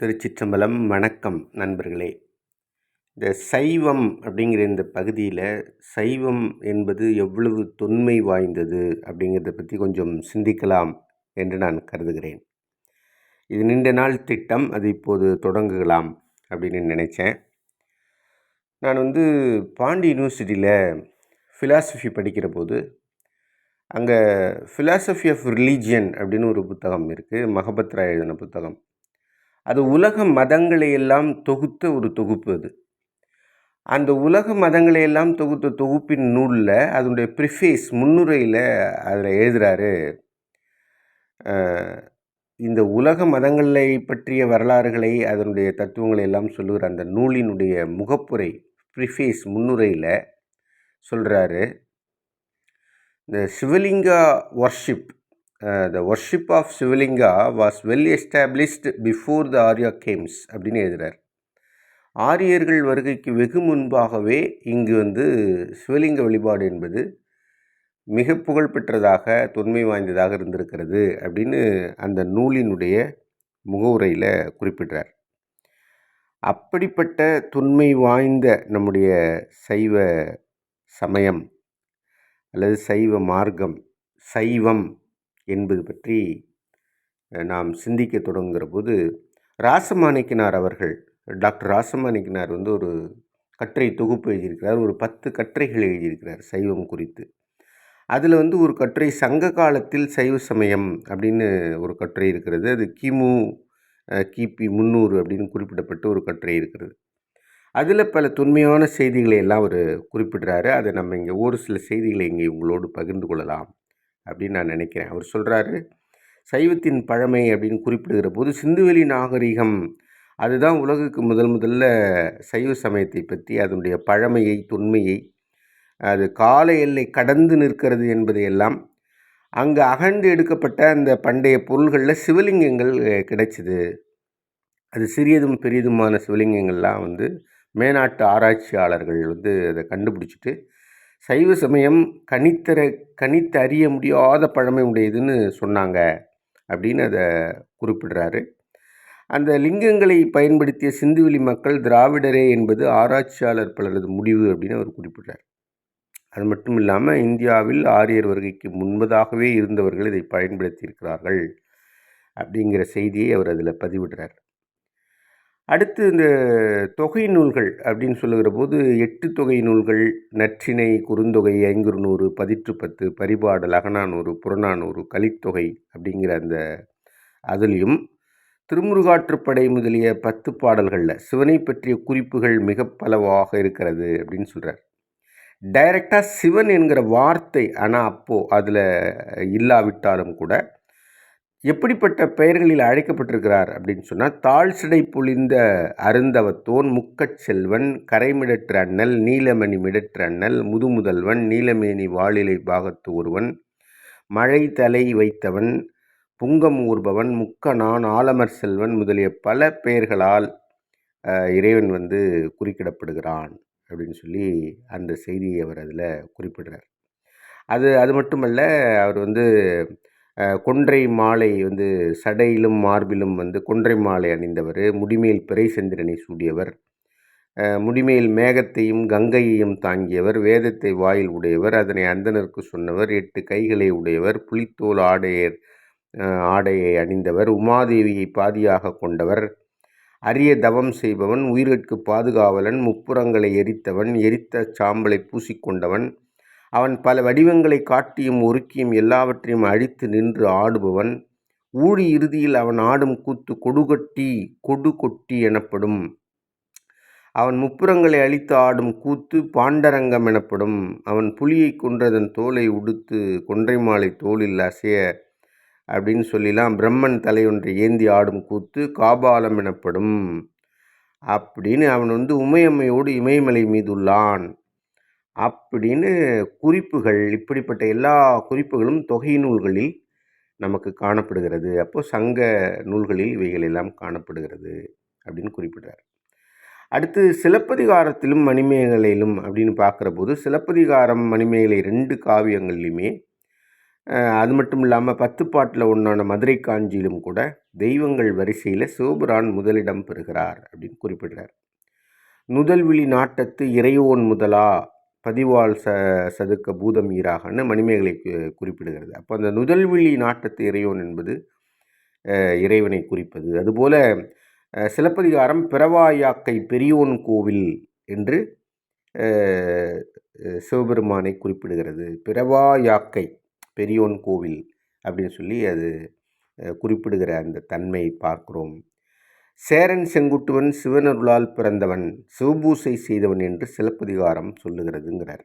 திருச்சிற்றம்பலம். வணக்கம் நண்பர்களே. இந்த சைவம் அப்படிங்கிற இந்த பகுதியில் சைவம் என்பது எவ்வளவு தொன்மை வாய்ந்தது அப்படிங்கிறத பற்றி கொஞ்சம் சிந்திக்கலாம் என்று நான் கருதுகிறேன். இது நீண்ட நாள் திட்டம் அது இப்போது தொடங்குகலாம் அப்படின்னு நினச்சேன். நான் வந்து பாண்டி யூனிவர்சிட்டியில் ஃபிலாசபி படிக்கிற போது அங்கே ஃபிலாசபி ஆஃப் ரிலீஜியன் அப்படின்னு ஒரு புத்தகம் இருக்குது மகபத்ரா எழுதின புத்தகம். அது உலக மதங்களை எல்லாம் தொகுத்த ஒரு தொகுப்பு அது. அந்த உலக மதங்களை எல்லாம் தொகுத்த தொகுப்பின் நூலில் அதனுடைய ப்ரிஃபேஸ் முன்னுரையில் அதில் எழுதுகிறாரு இந்த உலக மதங்களை பற்றிய வரலாறுகளை அதனுடைய தத்துவங்களை எல்லாம் சொல்லுகிற அந்த நூலினுடைய முகப்புரை ப்ரிஃபேஸ் முன்னுரையில் சொல்கிறாரு இந்த Sivalinga worship the worship of Sivalinga was well established before the Aryas came அப்படின்னு எழுதுகிறார் ஆரியர்கள் வருகைக்கு வெகு முன்பாகவே இங்கு வந்து சிவலிங்க வழிபாடு என்பது மிக புகழ்பெற்றதாக தொன்மை வாய்ந்ததாக இருந்திருக்கிறது அப்படின்னு அந்த நூலினுடைய முகவுரையில் குறிப்பிடுறார். அப்படிப்பட்ட தொன்மை வாய்ந்த நம்முடைய சைவ சமயம் அல்லது சைவ மார்க்கம் சைவம் என்பது பற்றி நாம் சிந்திக்க தொடங்குகிற போது ராசமாணிக்கினார் அவர்கள் டாக்டர் ராசமாணிக்கினார் வந்து ஒரு கட்டுரை தொகுப்பு எழுதியிருக்கிறார். ஒரு பத்து கட்டுரைகள் எழுதியிருக்கிறார் சைவம் குறித்து. அதில் வந்து ஒரு கட்டுரை சங்க காலத்தில் சைவ சமயம் அப்படின்னு ஒரு கட்டுரை இருக்கிறது. அது கிமு கிபி முந்நூறு அப்படின்னு குறிப்பிடப்பட்ட ஒரு கட்டுரை இருக்கிறது. அதில் பல தொன்மையான செய்திகளை எல்லாம் அவர் குறிப்பிடுறாரு. அதை நம்ம இங்கே ஒரு சில செய்திகளை இங்கே உங்களோடு பகிர்ந்து கொள்ளலாம். அப்படின்னு நான் நினைக்கிறேன். அவர் சொல்கிறாரு சைவத்தின் பழமை அப்படின்னு குறிப்பிடுகிற போது சிந்துவெளி நாகரிகம் அதுதான் உலகுக்கு முதல் முதல்ல சைவ சமயத்தை பற்றி அதனுடைய பழமையை தொன்மையை அது கால எல்லை கடந்து நிற்கிறது என்பதையெல்லாம் அங்கே அகண்டு எடுக்கப்பட்ட அந்த பண்டைய பொருள்களில் சிவலிங்கங்கள் கிடைச்சிது. அது சிறியதும் பெரியதுமான சிவலிங்கங்கள்லாம் வந்து மேனாட்டு ஆராய்ச்சியாளர்கள் வந்து அதை கண்டுபிடிச்சிட்டு சைவ சமயம் கணித்தர கணித்து அறிய முடியாத பழமை உடையதுன்னு சொன்னாங்க அப்படின்னு அதை குறிப்பிடுறாரு. அந்த லிங்கங்களை பயன்படுத்திய சிந்துவெளி மக்கள் திராவிடரே என்பது ஆராய்ச்சியாளர் பலரது முடிவு அப்படின்னு அவர் குறிப்பிடுறார். அது மட்டும் இல்லாமல் இந்தியாவில் ஆரியர் வருகைக்கு முன்பதாகவே இருந்தவர்கள் இதை பயன்படுத்தியிருக்கிறார்கள் அப்படிங்கிற செய்தியை அவர் அதில் பதிவிடுறார். அடுத்து இந்த தொகை நூல்கள் அப்படின்னு சொல்லுகிற போது எட்டு தொகை நூல்கள் நற்றினை குறுந்தொகை ஐங்குறு நூறு பதிற்று பத்து பரிபாடல் அகநானூறு புறநானூறு கலித்தொகை அப்படிங்கிற அந்த அதுலேயும் திருமுருகாற்றுப்படை முதலிய பத்து பாடல்களில் சிவனை பற்றிய குறிப்புகள் மிக பலவாக இருக்கிறது அப்படின்னு சொல்கிறார் டைரக்டாக சிவன் என்கிற வார்த்தை ஆனால் அப்போது அதில் இல்லாவிட்டாலும் கூட எப்படிப்பட்ட பெயர்களில் அழைக்கப்பட்டிருக்கிறார் அப்படின்னு சொன்னால் தாழ் சிடை பொழிந்த அருந்தவத்தோன் முக்கச் செல்வன் கரைமிடற்ற அண்ணல் நீலமணி மிடற்ற அண்ணல் முதுமுதல்வன் நீலமேனி வாளிலை பாகத்து ஒருவன் மழை தலை வைத்தவன் புங்கம் ஊர்பவன் முக்கனான் ஆலமர் செல்வன் முதலிய பல பெயர்களால் இறைவன் வந்து குறிக்கிடப்படுகிறான் அப்படின்னு சொல்லி அந்த செய்தியை அவர் அதில் குறிப்பிடுறார். அது அது மட்டுமல்ல அவர் வந்து கொன்றை மாலை வந்து சடையிலும் மார்பிலும் வந்து கொன்றை மாலை அணிந்தவர் முடிமேல் பிறைசந்திரனை சூடியவர். முடிமேல் மேகத்தையும் கங்கையையும் தாங்கியவர் வேதத்தை வாயில் உடையவர் அதனை அந்தனருக்கு சொன்னவர் எட்டு கைகளை உடையவர் புலித்தோல் ஆடையர் ஆடையை அணிந்தவர் உமாதேவியை பாதியாக கொண்டவர். அரிய தவம் செய்பவன் உயிர்கட்கு பாதுகாவலன் முப்புறங்களை எரித்தவன் எரித்த சாம்பலை பூசிக்கொண்டவன் அவன் பல வடிவங்களை காட்டியும் ஒருக்கியும் எல்லாவற்றையும் அழித்து நின்று ஆடுபவன். ஊழி இறுதியில் அவன் ஆடும் கூத்து கொடுகட்டி கொடு கொட்டி எனப்படும். அவன் முப்புறங்களை அழித்து ஆடும் கூத்து பாண்டரங்கம் எனப்படும். அவன் புலியை கொன்றதன் தோலை உடுத்து கொன்றை மாலை தோளில் அசைய அப்படின்னு சொல்லிலாம் பிரம்மன் தலையொன்றை ஏந்தி ஆடும் கூத்து காபாலம் எனப்படும். அப்படின்னு அவன் வந்து உமையம்மையோடு இமயமலை மீதுள்ளான். அப்படின்னு குறிப்புகள் இப்படிப்பட்ட எல்லா குறிப்புகளும் தொகை நூல்களில் நமக்கு காணப்படுகிறது. அப்போது சங்க நூல்களில் இவைகள் எல்லாம் காணப்படுகிறது அப்படின்னு குறிப்பிடுறார். அடுத்து சிலப்பதிகாரத்திலும் மணிமேகலையிலும் அப்படின்னு பார்க்குற போது சிலப்பதிகாரம் மணிமேகலை ரெண்டு காவியங்கள்லையுமே அது மட்டும் இல்லாமல் பத்து பாட்டில் ஒன்றான மதுரை காஞ்சியிலும் கூட தெய்வங்கள் வரிசையில் சிவபுரான் முதலிடம் பெறுகிறார் அப்படின்னு குறிப்பிடுறார். நுதல்விழி நாட்டத்து இறையோன் முதலா பதிவால் ச சதுக்க பூதம் ஈராகன்னு மணிமேகலை குறிப்பிடுகிறது. அப்போ அந்த நுதல்விழி நாட்டத்து இறையோன் என்பது இறைவனை குறிப்பது. அதுபோல் சிலப்பதிகாரம் பிறவாயாக்கை பெரியோன் கோவில் என்று சிவபெருமானை குறிப்பிடுகிறது. பிறவாயாக்கை பெரியோன் கோவில் அப்படின்னு சொல்லி அது குறிப்பிடுகிற அந்த தன்மையை பார்க்கிறோம். சேரன் செங்குட்டுவன் சிவனருளால் பிறந்தவன் சிவபூசை செய்தவன் என்று சிலப்பதிகாரம் சொல்லுகிறதுங்கிறார்.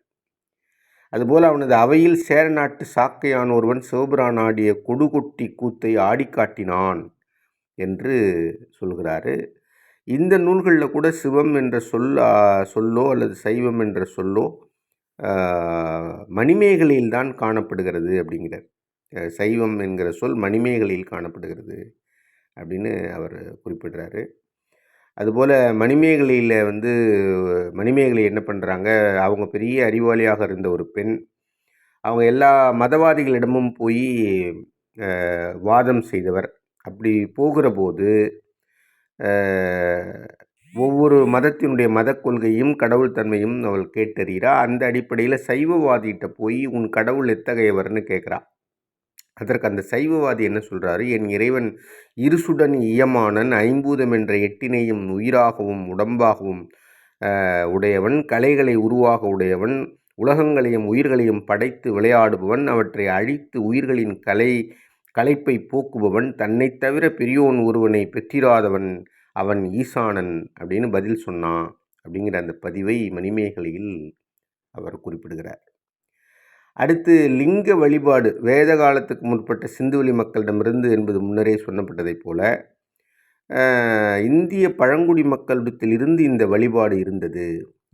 அதுபோல் அவனது அவையில் சேர நாட்டு சாக்கையான ஒருவன் சிவபுரான் ஆடிய கொடுகொட்டி கூத்தை ஆடி காட்டினான் என்று சொல்கிறாரு. இந்த நூல்களில் கூட சிவம் என்ற சொல் சொல்லோ அல்லது சைவம் என்ற சொல்லோ மணிமேகலையில் தான் காணப்படுகிறது அப்படிங்கிறார். சைவம் என்கிற சொல் மணிமேகலையில் காணப்படுகிறது. அப்படின்னு அவர் குறிப்பிடுறாரு. அதுபோல் மணிமேகலையில் வந்து மணிமேகலை என்ன பண்ணுறாங்க அவங்க பெரிய அறிவாளியாக இருந்த ஒரு பெண் அவங்க எல்லா மதவாதிகளிடமும் போய் வாதம் செய்தவர். அப்படி போகிற போது ஒவ்வொரு மதத்தினுடைய மத கொள்கையும் கடவுள் தன்மையும் அவள் கேட்டறிகிறா. அந்த அடிப்படையில் சைவவாதிகிட்ட போய் உன் கடவுள் எத்தகையவர்னு கேட்குறா. அதற்கு அந்த சைவவாதி என்ன சொல்கிறாரு என் இறைவன் இருசுடன் இயமானன் ஐம்பூதம் என்ற எட்டினையும் உயிராகவும் உடம்பாகவும் உடையவன் கலைகளை உருவாக உடையவன் உலகங்களையும் உயிர்களையும் படைத்து விளையாடுபவன் அவற்றை அழித்து உயிர்களின் கலை கலைப்பை போக்குபவன் தன்னை தவிர பெரியோன் ஒருவனை பெற்றிராதவன் அவன் ஈசானன் அப்படின்னு பதில் சொன்னான். அப்படிங்கிற அந்த பதிவை மணிமேகலையில் அவர் குறிப்பிடுகிறார். அடுத்து லிங்க வழிபாடு. வேத காலத்துக்கு முற்பட்ட சிந்துவெளி மக்களிடமிருந்து என்பது முன்னரே சொன்னப்பட்டதைப் போல இந்திய பழங்குடி மக்களிடத்திலிருந்து இந்த வழிபாடு இருந்தது.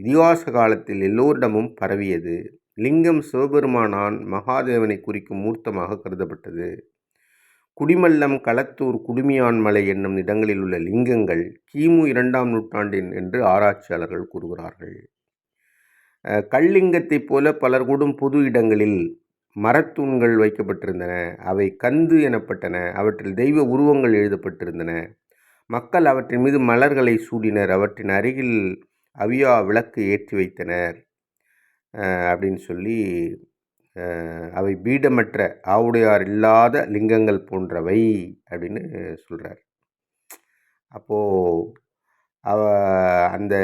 இதிகாச காலத்தில் எல்லோரிடமும் பரவியது. லிங்கம் சிவபெருமானான் மகாதேவனை குறிக்கும் மூர்த்தமாக கருதப்பட்டது. குடிமல்லம் களத்தூர் குடுமியான்மலை என்னும் இடங்களில் உள்ள லிங்கங்கள் கிமு இரண்டாம் நூற்றாண்டின் என்று ஆராய்ச்சியாளர்கள் கூறுகிறார்கள். கல்லிங்கத்தைப் போல பலர் கூடும் பொது இடங்களில் மரத்தூண்கள் வைக்கப்பட்டிருந்தன. அவை கந்து எனப்பட்டன. அவற்றில் தெய்வ உருவங்கள் எழுதப்பட்டிருந்தன. மக்கள் அவற்றின் மீது மலர்களை சூடினர். அவற்றின் அருகில் அவியா விளக்கு ஏற்றி வைத்தனர். அப்படின்னு சொல்லி அவை பீடமற்ற ஆவுடையார் இல்லாத லிங்கங்கள் போன்றவை அப்படின்னு சொல்கிறார் அப்போது அவ அந்த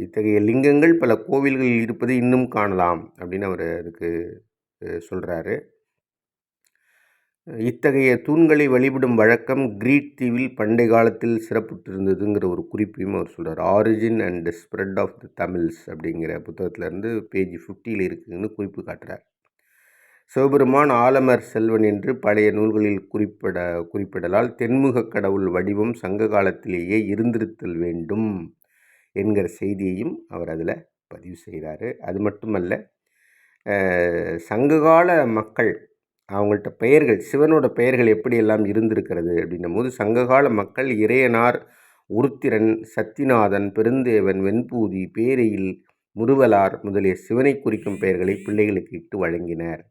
இத்தகைய லிங்கங்கள் பல கோவில்களில் இருப்பதை இன்னும் காணலாம் அப்படின்னு அவர் அதுக்கு சொல்கிறாரு இத்தகைய தூண்களை வழிபடும் வழக்கம் கிரீட் தீவில் பண்டைய காலத்தில் சிறப்புற்றிருந்ததுங்கிற ஒரு குறிப்பையும் அவர் சொல்கிறார் origin and spread of the Tamils அப்படிங்கிற புத்தகத்திலேருந்து பேஜ் ஃபிஃப்டியில் இருக்குதுன்னு குறிப்பு காட்டுறார். சிவபெருமான் ஆலமர் செல்வன் என்று பழைய நூல்களில் குறிப்பிட குறிப்பிடலால் தென்முகக் கடவுள் வடிவம் சங்க காலத்திலேயே இருந்திருத்தல் வேண்டும் என்கிற செய்தியையும் அவர் அதில் பதிவு செய்கிறாரு. அது மட்டுமல்ல சங்ககால மக்கள் அவங்கள்ட்ட பெயர்கள் சிவனோட பெயர்கள் எப்படியெல்லாம் இருந்திருக்கிறது அப்படின்னும் போது சங்ககால மக்கள் இறையனார் உருத்திரன் சத்திநாதன் பெருந்தேவன் வெண்பூதி பேரையில் முருவலார் முதலிய சிவனை குறிக்கும் பெயர்களை பிள்ளைகளுக்கு இட்டு வழங்கினர்.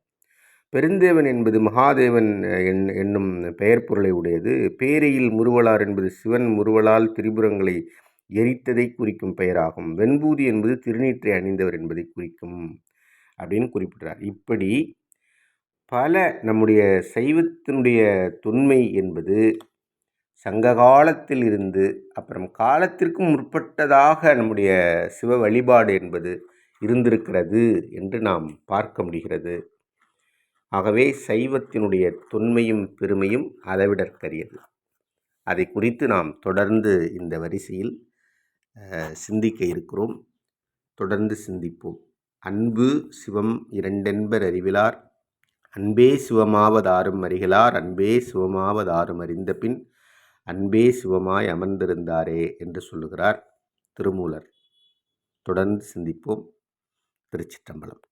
பெருந்தேவன் என்பது மகாதேவன் என் என்னும் பெயர் பொருளை உடையது. பேரையில் முருவலார் என்பது சிவன் முருவலால் திரிபுரங்களை எரித்ததை குறிக்கும் பெயராகும். வெண்பூதி என்பது திருநீற்றை அணிந்தவர் என்பதை குறிக்கும் அப்படின்னு குறிப்பிட்டார் இப்படி பல நம்முடைய சைவத்தினுடைய தொன்மை என்பது சங்க காலத்தில் இருந்து அப்புறம் காலத்திற்கும் முற்பட்டதாக நம்முடைய சிவ வழிபாடு என்பது இருந்திருக்கிறது என்று நாம் பார்க்க முடிகிறது. ஆகவே சைவத்தினுடைய தொன்மையும் பெருமையும் அளவிடற்கரியது. அதை குறித்து நாம் தொடர்ந்து இந்த வரிசையில் சிந்திக்க இருக்கிறோம். தொடர்ந்து சிந்திப்போம். அன்பு சிவம் இரண்டென்பர் அறிவிலார் அன்பே சிவமாவதாரும் அறிகளார் அன்பே சிவமாவதாரும் அறிந்த பின் அன்பே சிவமாய் அமர்ந்திருந்தாரே என்று சொல்லுகிறார் திருமூலர். தொடர்ந்து சிந்திப்போம். திருச்சிற்றம்பலம்.